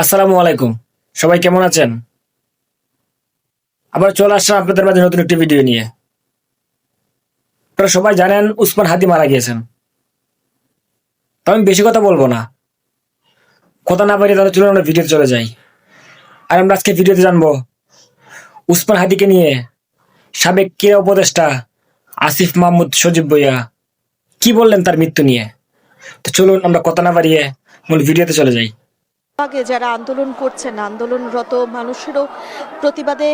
আসসালামু আলাইকুম। সবাই কেমন আছেন? আবার চলে আসলাম আপনাদের মাঝে নতুন একটি ভিডিও নিয়ে। আপনারা সবাই জানেন উসমান হাদি মারা গিয়েছেন। তো আমি বেশি কথা বলব না। কথা না পারি তাহলে চলুন আমরা ভিডিওতে চলে যাই। আর আমরা আজকে ভিডিওতে জানব উসমান হাদিকে নিয়ে সাবেক ক্রীড়া উপদেষ্টা আসিফ মাহমুদ সজীব বইয়া কি বললেন তার মৃত্যু নিয়ে। তো চলুন আমরা কথা না বাড়িয়ে মূল ভিডিওতে চলে যাই। আগে যারা আন্দোলন করছেন, আন্দোলনরত মানুষেরও প্রতিবাদে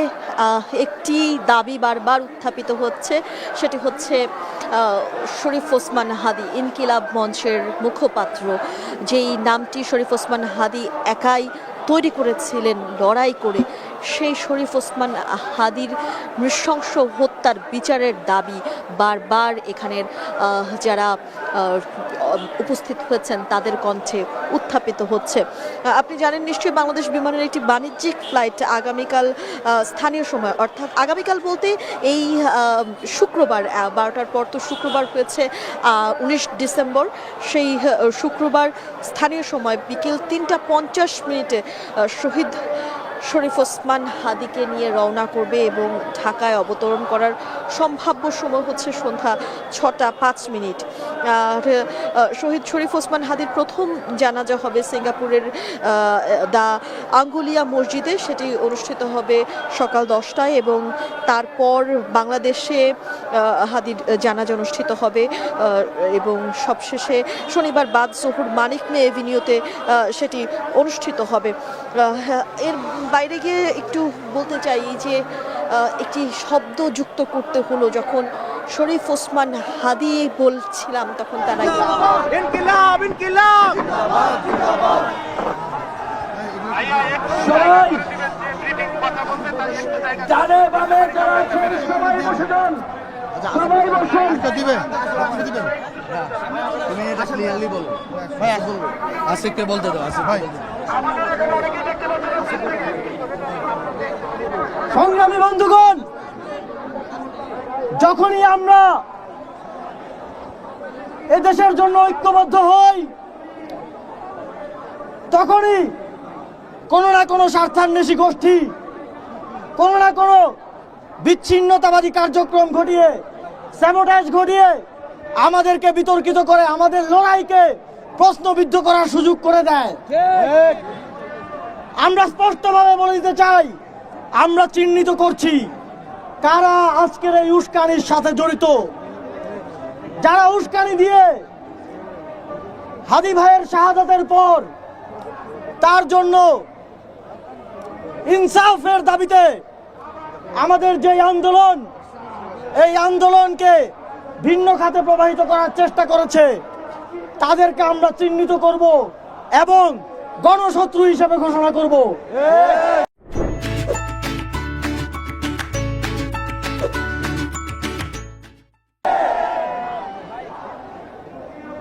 একটি দাবি বারবার উত্থাপিত হচ্ছে। সেটি হচ্ছে শরীফ ওসমান হাদি ইনকিলাব মঞ্চের মুখপাত্র। যেই নামটি শরীফ ওসমান হাদি একাই তৈরি করেছিলেন, লড়াই করে সেই শরীফ ওসমান হাদির নৃশংস হত্যার বিচারের দাবি বারবার এখানের যারা উপস্থিত হয়েছেন তাদের কণ্ঠে উত্থাপিত হচ্ছে। আপনি জানেন নিশ্চয়ই বাংলাদেশ বিমানের একটি বাণিজ্যিক ফ্লাইট আগামীকাল স্থানীয় সময়, অর্থাৎ আগামীকাল বলতে এই শুক্রবার বারোটার পর তো শুক্রবার হয়েছে উনিশ ডিসেম্বর। সেই শুক্রবার স্থানীয় সময় বিকেল তিনটা পঞ্চাশ মিনিটে শহীদ শরীফ ওসমান হাদিকে নিয়ে রওনা করবে এবং ঢাকায় অবতরণ করার সম্ভাব্য সময় হচ্ছে সন্ধ্যা ছটা পাঁচ মিনিট। আর শহীদ শরীফ ওসমান হাদির প্রথম জানাজা হবে সিঙ্গাপুরের দা আঙ্গুলিয়া মসজিদে। সেটি অনুষ্ঠিত হবে সকাল দশটায় এবং তারপর বাংলাদেশে হাদির জানাজা অনুষ্ঠিত হবে এবং সবশেষে শনিবার বাদ জহুর মানিক মে এভিনিউতে সেটি অনুষ্ঠিত হবে। আহ, এর বাইরে গিয়ে একটু বলতে চাই যে একটি শব্দ যুক্ত করতে হলো যখন শরীফ ওসমান হাদি বলছিলাম তখন তারা ইনকিলাব ইনকিলাব। ডানে বামে যারা আছেন সবাই বসে যান। সবাই বসুন। দিবেন দিবেন। তুমি এটা ক্লিয়ারলি বলো। ভাই এক বলতে দাও আশিক ভাই। সংগ্রামী বন্ধুগণ যখনই আমরা এদেশের জন্য ঐক্যবদ্ধ হই তখনই কোনো না কোনো স্বার্থান্বেষী গোষ্ঠী কোনো না কোনো বিচ্ছিন্নতাবাদী কার্যক্রম ঘটিয়ে স্যাবোটাইজ ঘটিয়ে আমাদেরকে বিতর্কিত করে আমাদের লড়াইকে প্রশ্নবিদ্ধ করার সুযোগ করে দেয়। আমরা স্পষ্টভাবে বলে দিতে চাই আমরা চিহ্নিত করছি কারা আজকের এই উস্কানির সাথে জড়িত। যারা উস্কানি দিয়ে হাদি ভাইয়ের শাহাদাতের পর তার জন্য ইনসাফের দাবিতে আমাদের যে আন্দোলন, এই আন্দোলনকে ভিন্ন খাতে প্রবাহিত করার চেষ্টা করেছে, তাদেরকে আমরা চিহ্নিত করব এবং গণশত্রু হিসেবে ঘোষণা করব।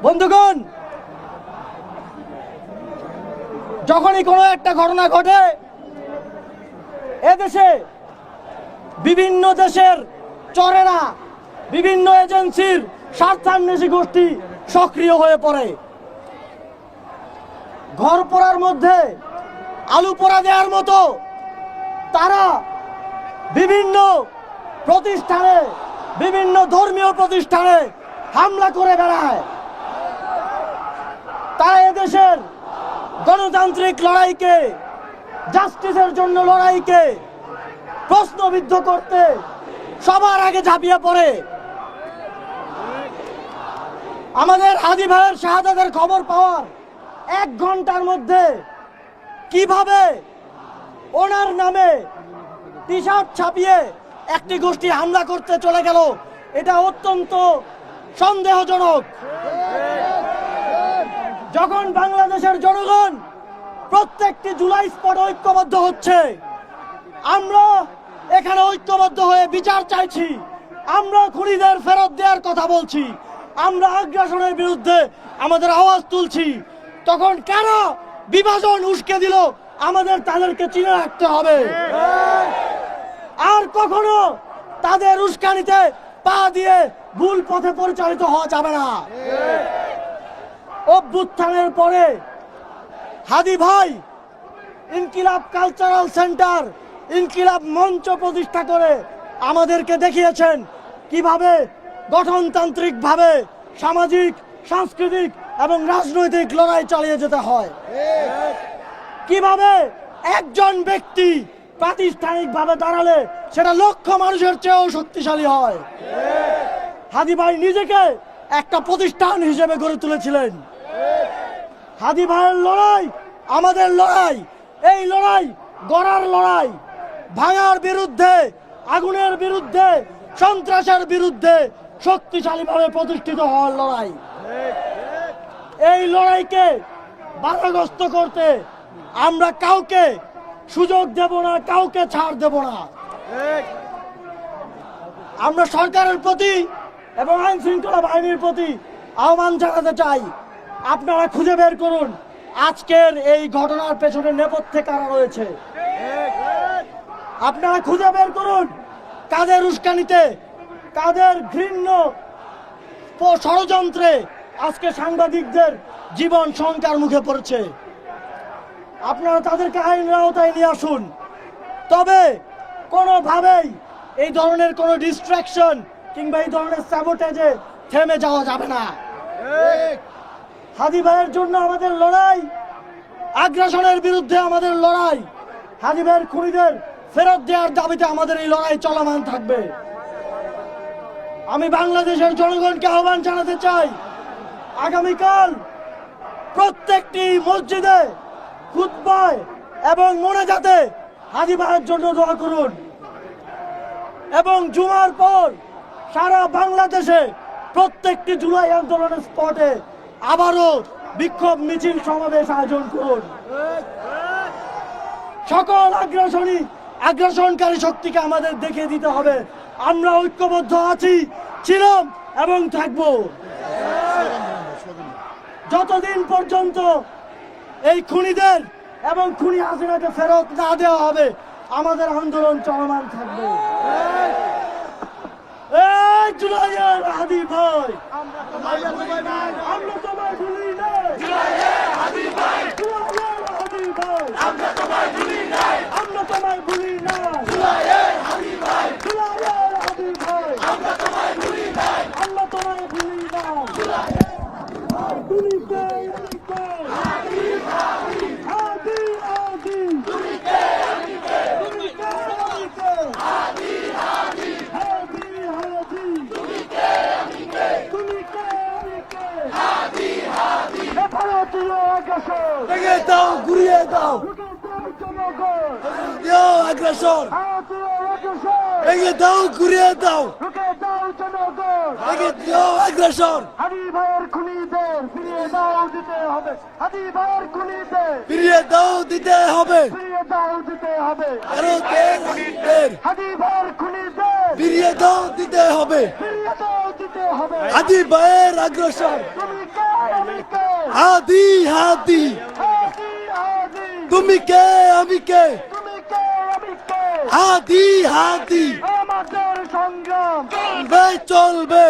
বন্ধুগণ, যখনই কোনো একটা ঘটনা ঘটে এদেশে বিভিন্ন দেশের চরেরা, বিভিন্ন এজেন্সির স্বার্থান্বেষী গোষ্ঠী সক্রিয় হয়ে পড়ে। ঘর পোড়ার মধ্যে, আলু পোড়া দেওয়ার মতো তারা বিভিন্ন প্রতিষ্ঠানে, বিভিন্ন ধর্মীয় প্রতিষ্ঠানে হামলা করে বেড়ায়। তারা এদেশের গণতান্ত্রিক লড়াইকে, জাস্টিসের জন্য লড়াইকে প্রশ্নবিদ্ধ করতে সবার আগে ঝাঁপিয়ে পড়ে। আমাদের আদি ভাইয়ের শাহাদাতের খবর পাওয়ার এক ঘণ্টার মধ্যে কীভাবে ওনার নামে টি শার্ট ছাপিয়ে একটি গোষ্ঠী হামলা করতে চলে গেল। এটা অত্যন্ত সন্দেহজনক। যখন বাংলাদেশের জনগণ প্রত্যেকটি জুলাই স্পট ঐক্যবদ্ধ হচ্ছে, আমরা এখানে ঐক্যবদ্ধ হয়ে বিচার চাইছি। আমরা খুনিদের ফেরত দেওয়ার কথা বলছি। আমরা আগ্রাসনের বিরুদ্ধে আমাদের আওয়াজ তুলছি। তখন কারা বিভাজন উস্কে দিল, আমাদের তাদেরকে চিনে রাখতে হবে। আর কখনো তাদের উস্কানিতে পা দিয়ে ভুল পথে পরিচালিত হওয়া যাবে না। অভ্যুত্থানের পরে হাদি ভাই ইনকিলাব কালচারাল সেন্টার, ইনকিলাব মঞ্চ প্রতিষ্ঠা করে আমাদেরকে দেখিয়েছেন কীভাবে গঠনতান্ত্রিকভাবে সামাজিক, সাংস্কৃতিক এবং রাজনৈতিক লড়াই চালিয়ে যেতে হয়। কীভাবে একজন ব্যক্তি প্রাতিষ্ঠানিকভাবে দাঁড়ালে সেটা লক্ষ মানুষের চেয়েও শক্তিশালী হয়। হাদি ভাই নিজেকে একটা প্রতিষ্ঠান হিসেবে গড়ে তুলেছিলেন। হাদি ভাইয়ের লড়াই, আমাদের লড়াই, এই লড়াই, গড়ার লড়াই, ভাঙার বিরুদ্ধে, আগুনের বিরুদ্ধে, সন্ত্রাসের বিরুদ্ধে শক্তিশালীভাবে প্রতিষ্ঠিত হওয়ার লড়াই। এই লড়াইকে বাধাগ্রস্ত করতে আমরা কাউকে সুযোগ দেব না কাউকে ছাড় দেব না। আমরা সরকারের প্রতি এবং আইন শৃঙ্খলা বাহিনীর প্রতি আহ্বান জানাতে চাই। আপনারা খুঁজে বের করুন আজকের এই ঘটনার পেছনে নেপথ্যে কারা রয়েছে। আপনারা খুঁজে বের করুন কাদের উস্কানিতে কাদের ঘৃণ্য ষড়যন্ত্রে আজকে সাংবাদিকদের জীবন শঙ্কার মুখে পড়েছে। আপনারা তাদেরকে আইনের আওতায় নিয়ে আসুন। তবে কোনোভাবেই এই ধরনের কোনো ডিস্ট্রাকশন কিংবা এই ধরনের স্যাবোটেজে থেমে যাওয়া যাবে না। হাদি ভাইয়ের জন্য আমাদের লড়াই আগ্রাসনের বিরুদ্ধে আমাদের লড়াই হাদি ভাইয়ের খুনিদের ফেরত দেওয়ার দাবিতে আমাদের এই লড়াই চলমান থাকবে। আমি বাংলাদেশের জনগণকে আহ্বান জানাতে চাই আগামীকাল প্রত্যেকটি মসজিদে খুতবায় এবং মোনাজাতে হাজি ভাইয়ের জন্য দোয়া করুন। এবং জুমার পর সারা বাংলাদেশে প্রত্যেকটি জুলাই আন্দোলনের স্পটে আবারও বিক্ষোভ মিছিল সমাবেশ আয়োজন করুন। সকল আগ্রাসনী, আগ্রাসনকারী শক্তিকে আমাদের দেখে দিতে হবে। আমরা ঐক্যবদ্ধ আছি, ছিলাম এবং থাকব। যতদিন পর্যন্ত এই খুনিদের এবং খুনি হাসিনাকে ফেরত না দেওয়া হবে। আমাদের আন্দোলন চলমান থাকবে। আমরা তোমায় ভুলি নাই। আমরা তোমায় ভুলি নাই। আমরা তোমায় ভুলি নাই জুলাইয়ের হাদি ভাই আমরা তোমায় ভুলি নাই আমরা তোমায় ভুলি নাই তুমি কে আমি কে হাদি হাদি হাদি হাদি তুমি কে আমি কে তুমি কে আমি কে হাদি হাদি হাদি হাদি তুমি কে আমি কে তুমি কে আমি কে হাদি হাদি ভারতীয় আগ্রাসন। ভেঙে দাও ঘুরিয়ে দাও। দাও আগ্রাসন। ভেঙে দাও ঘুরিয়ে দাও। ভেঙে দিও আগ্রাসন। হাদি ভাইয়ের খুনিদের ফিরিয়ে দাও দিতে হবে। হাদি ভাইয়ের খুনিদের? ফিরিয়ে দাও দিতে হবে ফিরিয়ে দাও দিতে হবে ভারতের খুনিদের হাদি ভাইয়ের খুনিদের ফিরিয়ে দাও দিতে হবে ফিরিয়ে দাও দিতে হবে। আদি ভাইয়ের আগ্রাসন। হাদি হাদি। তুমি কে, আমি কে? হাদি হাদি। আমাদের সংগ্রাম চলবে চলবে।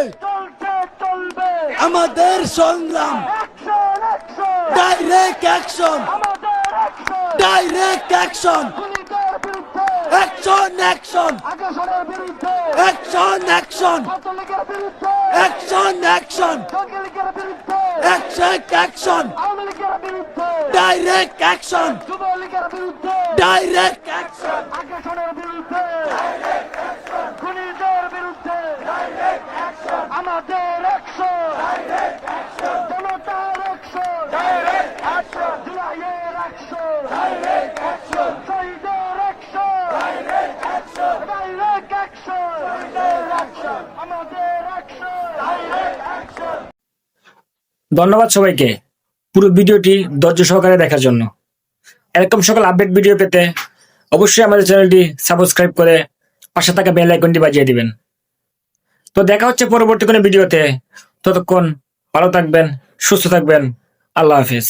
চলবে আমাদের সংগ্রাম। Action action direct action action direct action action action আগ্রাসনের বিরুদ্ধে! অ্যাকশন অ্যাকশন ছাত্রলীগের বিরুদ্ধে! অ্যাকশন অ্যাকশন বিরুদ্ধে! অ্যাকশন অ্যাকশন আওয়ামী লীগের বিরুদ্ধে! ডাইরেক্ট অ্যাকশন বিরুদ্ধে! ডাইরেক্ট অ্যাকশন আগ্রাসনের বিরুদ্ধে! খুনিদের বিরুদ্ধে! আমাদের অ্যাকশন জনতার অ্যাকশন জুলাইয়ের অ্যাকশন শহীদের অ্যাকশন ডাইরেক্ট অ্যাকশন আমাদের অ্যাকশন ধন্যবাদ সবাইকে পুরো ভিডিওটি ধৈর্য সহকারে দেখার জন্য। এরকম সকল আপডেট ভিডিও পেতে অবশ্যই আমাদের চ্যানেলটি সাবস্ক্রাইব করে পাশে থাকা বেল আইকনটি বাজিয়ে দিবেন। তো দেখা হচ্ছে পরবর্তী কোনো ভিডিওতে। ততক্ষণ ভালো থাকবেন, সুস্থ থাকবেন। আল্লাহ হাফিজ।